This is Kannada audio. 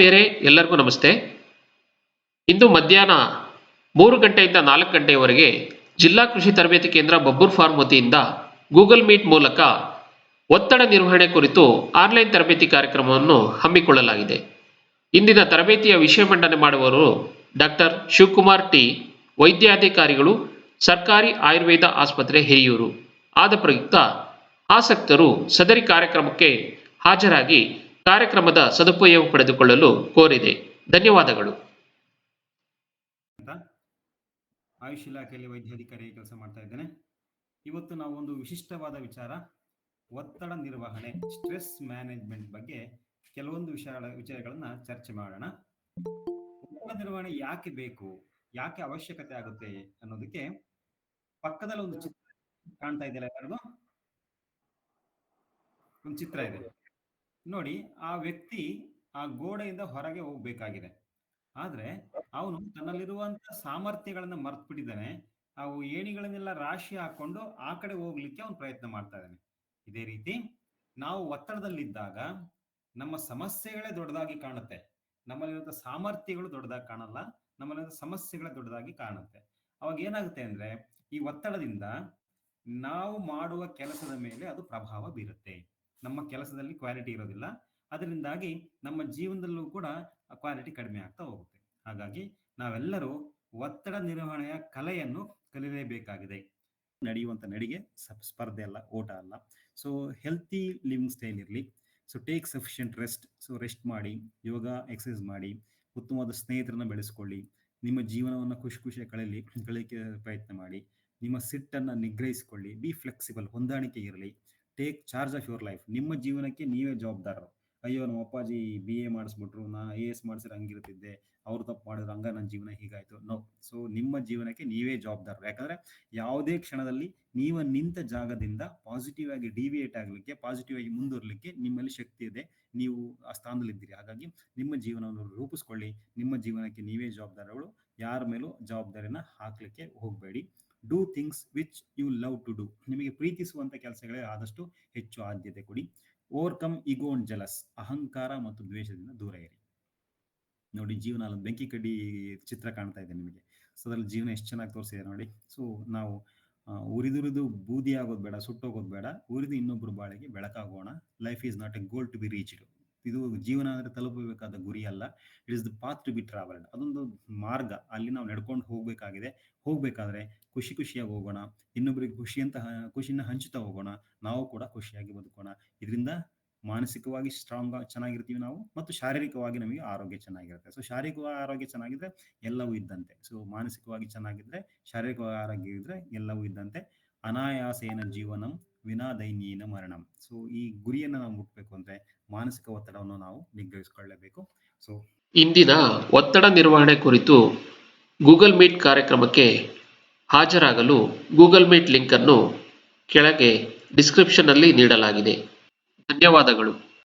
ಆತ್ಮೀಯರೇ ಎಲ್ಲರಿಗೂ ನಮಸ್ತೆ. ಇಂದು ಮಧ್ಯಾಹ್ನ ಮೂರು ಗಂಟೆಯಿಂದ ನಾಲ್ಕು ಗಂಟೆಯವರೆಗೆ ಜಿಲ್ಲಾ ಕೃಷಿ ತರಬೇತಿ ಕೇಂದ್ರ ಬಬ್ಬೂರ್ ಫಾರ್ಮ್ ವತಿಯಿಂದ ಗೂಗಲ್ ಮೀಟ್ ಮೂಲಕ ಒತ್ತಡ ನಿರ್ವಹಣೆ ಕುರಿತು ಆನ್ಲೈನ್ ತರಬೇತಿ ಕಾರ್ಯಕ್ರಮವನ್ನು ಹಮ್ಮಿಕೊಳ್ಳಲಾಗಿದೆ. ಇಂದಿನ ತರಬೇತಿಯ ವಿಷಯ ಮಂಡನೆ ಮಾಡುವವರು ಡಾಕ್ಟರ್ ಶಿವಕುಮಾರ್ ಟಿ. ವೈದ್ಯಾಧಿಕಾರಿಗಳು, ಸರ್ಕಾರಿ ಆಯುರ್ವೇದ ಆಸ್ಪತ್ರೆ ಹಿರಿಯೂರು. ಆದ ಪ್ರಯುಕ್ತ ಆಸಕ್ತರು ಸದರಿ ಕಾರ್ಯಕ್ರಮಕ್ಕೆ ಹಾಜರಾಗಿ ಕಾರ್ಯಕ್ರಮದ ಸದುಪಯೋಗ ಪಡೆದುಕೊಳ್ಳಲು ಕೋರಿದೆ. ಧನ್ಯವಾದಗಳು. ಆಯುಷ್ ಇಲಾಖೆಯಲ್ಲಿ ವೈದ್ಯಾಧಿಕಾರಿ ಕೆಲಸ ಮಾಡ್ತಾ ಇದ್ದೇನೆ. ಇವತ್ತು ನಾವು ಒಂದು ವಿಶಿಷ್ಟವಾದ ವಿಚಾರ, ಒತ್ತಡ ನಿರ್ವಹಣೆ, ಸ್ಟ್ರೆಸ್ ಮ್ಯಾನೇಜ್ಮೆಂಟ್ ಬಗ್ಗೆ ಕೆಲವೊಂದು ವಿಷಯಗಳ ವಿಚಾರಗಳನ್ನ ಚರ್ಚೆ ಮಾಡೋಣ. ಒತ್ತಡ ನಿರ್ವಹಣೆ ಯಾಕೆ ಬೇಕು, ಯಾಕೆ ಅವಶ್ಯಕತೆ ಆಗುತ್ತೆ ಅನ್ನೋದಕ್ಕೆ ಪಕ್ಕದಲ್ಲಿ ಒಂದು ಚಿತ್ರ ಕಾಣ್ತಾ ಇದೆಯಲ್ಲ ಎಲ್ಲರಿಗೂ? ಒಂದು ಚಿತ್ರ ಇದೆ. ನೋಡಿ, ಆ ವ್ಯಕ್ತಿ ಆ ಗೋಡೆಯಿಂದ ಹೊರಗೆ ಹೋಗ್ಬೇಕಾಗಿದೆ. ಆದ್ರೆ ಅವನು ತನ್ನಲ್ಲಿರುವಂತ ಸಾಮರ್ಥ್ಯಗಳನ್ನ ಮರ್ತು ಬಿಟ್ಟಿದ್ದಾನೆ ಅವು ಏಣಿಗಳನ್ನೆಲ್ಲ ರಾಶಿ ಹಾಕೊಂಡು ಆ ಕಡೆ ಹೋಗ್ಲಿಕ್ಕೆ ಅವನು ಪ್ರಯತ್ನ ಮಾಡ್ತಾ ಇದ್ದಾನೆ. ಇದೇ ರೀತಿ ನಾವು ಒತ್ತಡದಲ್ಲಿದ್ದಾಗ ನಮ್ಮ ಸಮಸ್ಯೆಗಳೇ ದೊಡ್ಡದಾಗಿ ಕಾಣುತ್ತೆ. ನಮ್ಮಲ್ಲಿರುವಂತ ಸಾಮರ್ಥ್ಯಗಳು ದೊಡ್ಡದಾಗಿ ಕಾಣಲ್ಲ ನಮ್ಮಲ್ಲಿರುವ ಸಮಸ್ಯೆಗಳೇ ದೊಡ್ಡದಾಗಿ ಕಾಣುತ್ತೆ. ಅವಾಗ ಏನಾಗುತ್ತೆ ಅಂದ್ರೆ ಈ ಒತ್ತಡದಿಂದ ನಾವು ಮಾಡುವ ಕೆಲಸದ ಮೇಲೆ ಅದು ಪ್ರಭಾವ ಬೀರುತ್ತೆ. ನಮ್ಮ ಕೆಲಸದಲ್ಲಿ ಕ್ವಾಲಿಟಿ ಇರೋದಿಲ್ಲ. ಅದರಿಂದಾಗಿ ನಮ್ಮ ಜೀವನದಲ್ಲೂ ಕೂಡ ಕ್ವಾಲಿಟಿ ಕಡಿಮೆ ಆಗ್ತಾ ಹೋಗುತ್ತೆ. ಹಾಗಾಗಿ ನಾವೆಲ್ಲರೂ ಒತ್ತಡ ನಿರ್ವಹಣೆಯ ಕಲೆಯನ್ನು ಕಲಿಯಲೇಬೇಕಾಗಿದೆ. ನಡೆಯುವಂಥ ನಡಿಗೆ ಸ್ಪರ್ಧೆ ಅಲ್ಲ, ಓಟ ಅಲ್ಲ. ಸೊ ಹೆಲ್ತಿ ಲಿವಿಂಗ್ ಸ್ಟೈಲ್ ಇರಲಿ. So take sufficient rest so rest ಮಾಡಿ, ಯೋಗ ಎಕ್ಸಸೈಸ್ ಮಾಡಿ, ಉತ್ತಮವಾದ ಸ್ನೇಹಿತರನ್ನು ಬೆಳೆಸ್ಕೊಳ್ಳಿ. ನಿಮ್ಮ ಜೀವನವನ್ನು ಖುಷಿ ಖುಷಿಯಾಗಿ ಕಳೆಯಲಿ ಕಳೀಲಿಕ್ಕೆ ಪ್ರಯತ್ನ ಮಾಡಿ. ನಿಮ್ಮ ಸಿಟ್ಟನ್ನು ನಿಗ್ರಹಿಸಿಕೊಳ್ಳಿ. ಬಿ ಫ್ಲೆಕ್ಸಿಬಲ್ ಹೊಂದಾಣಿಕೆ ಇರಲಿ. Take charge of your life ನಿಮ್ಮ ಜೀವನಕ್ಕೆ ನೀವೇ ಜವಾಬ್ದಾರರು. ಅಯ್ಯೋ, ನಮ್ಮ ಅಪ್ಪಾಜಿ ಬಿ ಎ ಮಾಡಿಸ್ಬಿಟ್ರು, ನಾ ಐ ಎಸ್ ಮಾಡಿಸಿದ್ರೆ ಹಂಗಿರ್ತಿದ್ದೆ, ಅವ್ರು ತಪ್ಪು ಮಾಡಿದ್ರು, ಹಂಗ ನನ್ನ ಜೀವನ ಹೀಗಾಯ್ತು. ನೋ ಸೊ ನಿಮ್ಮ ಜೀವನಕ್ಕೆ ನೀವೇ ಜವಾಬ್ದಾರರು. ಯಾಕಂದ್ರೆ ಯಾವುದೇ ಕ್ಷಣದಲ್ಲಿ ನೀವು ನಿಂತ ಜಾಗದಿಂದ ಪಾಸಿಟಿವ್ ಆಗಿ ಡಿವಿಯೇಟ್ ಆಗಲಿಕ್ಕೆ ಪಾಸಿಟಿವ್ ಆಗಿ ಮುಂದುವರಲಿಕ್ಕೆ ನಿಮ್ಮಲ್ಲಿ ಶಕ್ತಿ ಇದೆ. ನೀವು ಆ ಸ್ಥಾನದಲ್ಲಿದ್ದೀರಿ ಹಾಗಾಗಿ ನಿಮ್ಮ ಜೀವನವನ್ನು ರೂಪಿಸ್ಕೊಳ್ಳಿ. ನಿಮ್ಮ ಜೀವನಕ್ಕೆ ನೀವೇ ಜವಾಬ್ದಾರಗಳು ಯಾರ ಮೇಲೂ ಜವಾಬ್ದಾರಿನ ಹಾಕ್ಲಿಕ್ಕೆ ಹೋಗಬೇಡಿ. Do things which you love to do ನಿಮಗೆ ಪ್ರೀತಿಸುವಂಥ ಕೆಲಸಗಳೇ ಆದಷ್ಟು ಹೆಚ್ಚು ಆದ್ಯತೆ ಕೊಡಿ. ಓವರ್ಕಮ್ ಇಗೋ ಅಂಡ್ ಜಲಸ್ ಅಹಂಕಾರ ಮತ್ತು ದ್ವೇಷದಿಂದ ದೂರ ಇರಿ. ನೋಡಿ, ಜೀವನ ಅಲ್ಲೊಂದು ಬೆಂಕಿ ಕಡ್ಡಿ ಚಿತ್ರ ಕಾಣ್ತಾ ಇದೆ ನಿಮಗೆ. ಸೊ ಅದರಲ್ಲಿ ಜೀವನ ಎಷ್ಟು ಚೆನ್ನಾಗಿ ತೋರಿಸಿದೆ ನೋಡಿ. ಸೊ ನಾವು ಉರಿದುರಿದು ಬೂದಿ ಆಗೋದು ಬೇಡ, ಸುಟ್ಟೋಗೋದು ಬೇಡ. ಉರಿದು ಇನ್ನೊಬ್ಬರು ಬಾಳಿಗೆ ಬೆಳಕಾಗೋಣ. Life is not a goal to be reached ಇದು ಜೀವನ ಅಂದರೆ ತಲುಪಬೇಕಾದ ಗುರಿ ಅಲ್ಲ. It is the path to be travelled ಅದೊಂದು ಮಾರ್ಗ. ಅಲ್ಲಿ ನಾವು ನಡ್ಕೊಂಡು ಹೋಗಬೇಕಾಗಿದೆ. ಹೋಗಬೇಕಾದ್ರೆ ಖುಷಿ ಖುಷಿಯಾಗಿ ಹೋಗೋಣ. ಇನ್ನೊಬ್ಬರಿಗೆ ಖುಷಿಯಂತ ಖುಷಿನ ಹಂಚುತ್ತಾ ಹೋಗೋಣ. ನಾವು ಕೂಡ ಖುಷಿಯಾಗಿ ಬದುಕೋಣ. ಇದರಿಂದ ಮಾನಸಿಕವಾಗಿ ಸ್ಟ್ರಾಂಗ್ ಚೆನ್ನಾಗಿರ್ತೀವಿ ನಾವು ಮತ್ತು ಶಾರೀರಿಕವಾಗಿ ನಮಗೆ ಆರೋಗ್ಯ ಚೆನ್ನಾಗಿರುತ್ತೆ. ಸೊ ಶಾರೀರಿಕ ಆರೋಗ್ಯ ಚೆನ್ನಾಗಿದ್ರೆ ಎಲ್ಲವೂ ಇದ್ದಂತೆ. ಸೊ ಮಾನಸಿಕವಾಗಿ ಚೆನ್ನಾಗಿದ್ರೆ, ಶಾರೀರಿಕವಾಗಿ ಆರೋಗ್ಯ ಇದ್ರೆ ಎಲ್ಲವೂ ಇದ್ದಂತೆ. ಅನಾಯಾಸೇನ ಜೀವನಂ ವಿನಾ ದೈನ್ಯೇನ ಮರಣಂ. ಸೊ ಈ ಗುರಿಯನ್ನು ನಾವು ಮುಟ್ಬೇಕು ಅಂದ್ರೆ ಮಾನಸಿಕ ಒತ್ತಡವನ್ನು ನಾವು ನಿಗ್ರಹಿಸಿಕೊಳ್ಳಬೇಕು. ಸೊ ಇಂದಿನ ಒತ್ತಡ ನಿರ್ವಹಣೆ ಕುರಿತು ಗೂಗಲ್ ಮೀಟ್ ಕಾರ್ಯಕ್ರಮಕ್ಕೆ ಹಾಜರಾಗಲು ಗೂಗಲ್ ಮೀಟ್ ಲಿಂಕ್ ಅನ್ನು ಕೆಳಗೆ ಡಿಸ್ಕ್ರಿಪ್ಷನ್ ಅಲ್ಲಿ ನೀಡಲಾಗಿದೆ. ಧನ್ಯವಾದಗಳು.